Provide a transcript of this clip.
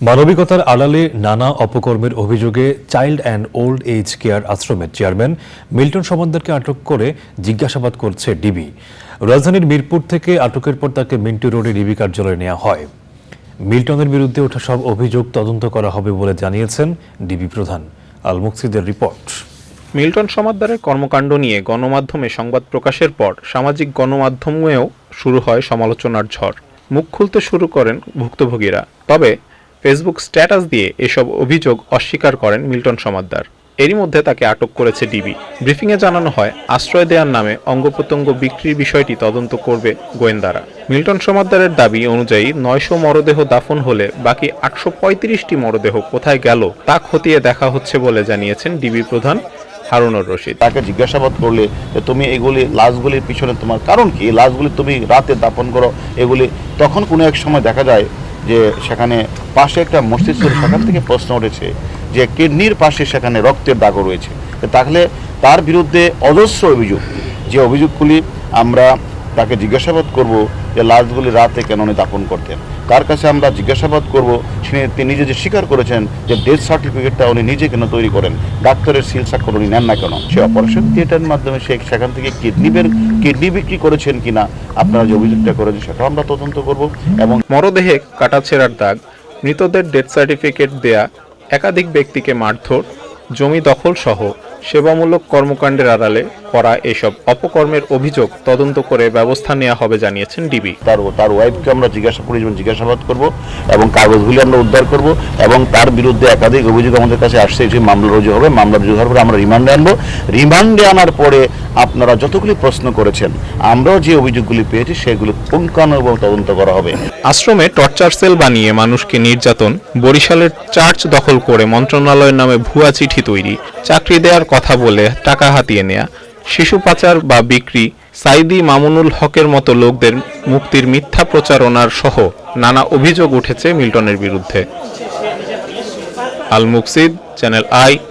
মানবিকতার আড়ালে নানা অপকর্মের অভিযোগে child and old age care আশ্রমের চেয়ারম্যান মিল্টন সমাদ্দারকে আটক করে জিজ্ঞাসাবাদ করছে ডিবি। রাজধানীর মিরপুর থেকে আটকের পর তাকে মিন্টু রোডে ডিবি কার্যালয়ে নেওয়া হয়। মিল্টনের বিরুদ্ধে ওঠা সব অভিযোগ তদন্ত করা হবে বলে জানিয়েছেন ডিবি প্রধান আল মুকসিদের রিপোর্ট। মিল্টন সমাদ্দারের কর্মকাণ্ড নিয়ে গণমাধ্যমে সংবাদ প্রকাশের পর সামাজিক গণমাধ্যমেও শুরু হয় সমালোচনার ঝড়। মুখ খুলতে শুরু করেন ভুক্তভোগীরা। তবে ফেসবুক স্ট্যাটাস দিয়ে এসব অভিযোগ অস্বীকার করেন মিল্টন সমাদ্দার। এরই মধ্যে তাকে আটক করেছে ডিবি। ব্রিফিংয়ে জানানো হয়, আশ্রয় দেওয়ার নামে অঙ্গপ্রত্যঙ্গ বিক্রির বিষয়টি তদন্ত করবে গোয়েন্দারা। মিল্টন সমাদ্দারের দাবি অনুযায়ী নয়শো মরদেহ দাফন হলে বাকি আটশো পঁয়ত্রিশটি মরদেহ কোথায় গেল তা খতিয়ে দেখা হচ্ছে বলে জানিয়েছেন ডিবি প্রধান হারুনুর রশিদ। তাকে জিজ্ঞাসাবাদ করলে তুমি এগুলি লাশগুলির পিছনে তোমার কারণ কি? লাশগুলি তুমি রাতে দাপন করো, এগুলি তখন কোনো এক সময় দেখা যায় যে সেখানে পাশে একটা মস্তিষ্ক সেখান থেকে প্রশ্ন উঠেছে যে কিডনির পাশে সেখানে রক্তের দাগও রয়েছে। তাহলে তার বিরুদ্ধে অজস্র অভিযোগ। যে অভিযোগগুলি আমরা তাকে জিজ্ঞাসাবাদ করব যে লাশগুলি রাতে কেন উনি দাপন করতেন? তার কাছে আমরা জিজ্ঞাসাবাদ করব? তিনি নিজে যে স্বীকার করেছেন যে ডেথ সার্টিফিকেটটা উনি নিজে কেন তৈরি করেন, ডাক্তারের সিল স্বাক্ষর উনি নেন না কেন? সে অপারেশন থিয়েটারের মাধ্যমে সে সেখান থেকে কিডনি বের কিডনি বিক্রি করেছেন কিনা, আপনারা যে অভিযোগটা করেছেন সেটাও আমরা তদন্ত করব এবং মরদেহে কাটাছেঁড়ার দাগ, মৃতদের ডেথ সার্টিফিকেট দেয়া, একাধিক ব্যক্তিকে মারধর, জমি দখল সহ সেবামূলক কর্মকাণ্ডের আড়ালে করা এসব অপকর্মের অভিযোগ তদন্ত করে ব্যবস্থা নেওয়া হবে জানিয়েছেন ডিবি। তার তার ওয়াইফকে আমরা জিজ্ঞাসা করি জিজ্ঞাসাবাদ করব এবং কাগজগুলি আমরা উদ্ধার করব এবং তার বিরুদ্ধে একাধিক অভিযোগ আমাদের কাছে আসছে সেই মামলা রুজু হবে। মামলা রুজু হওয়ার পরে আমরা রিমান্ডে আনব। রিমান্ডে আনার পরে আপনারা যতগুলি প্রশ্ন করেছেন আমরাও যে অভিযোগগুলি পেয়েছি সেগুলি পুঙ্খানু এবং তদন্ত করা হবে। আশ্রমে টর্চার সেল বানিয়ে মানুষকে নির্যাতন বরিশালের চার্চ দখল করে মন্ত্রণালয়ের নামে ভুয়া চিঠি তৈরি চাকরি দেওয়ার কথা বলে টাকা হাতিয়ে নেয়া শিশু পাচার বা বিক্রি সাইদি মামুনুল হকের মতো লোকদের মুক্তির মিথ্যা প্রচারণার সহ নানা অভিযোগ উঠেছে মিল্টনের বিরুদ্ধে। আল মুকসিদ চ্যানেল আই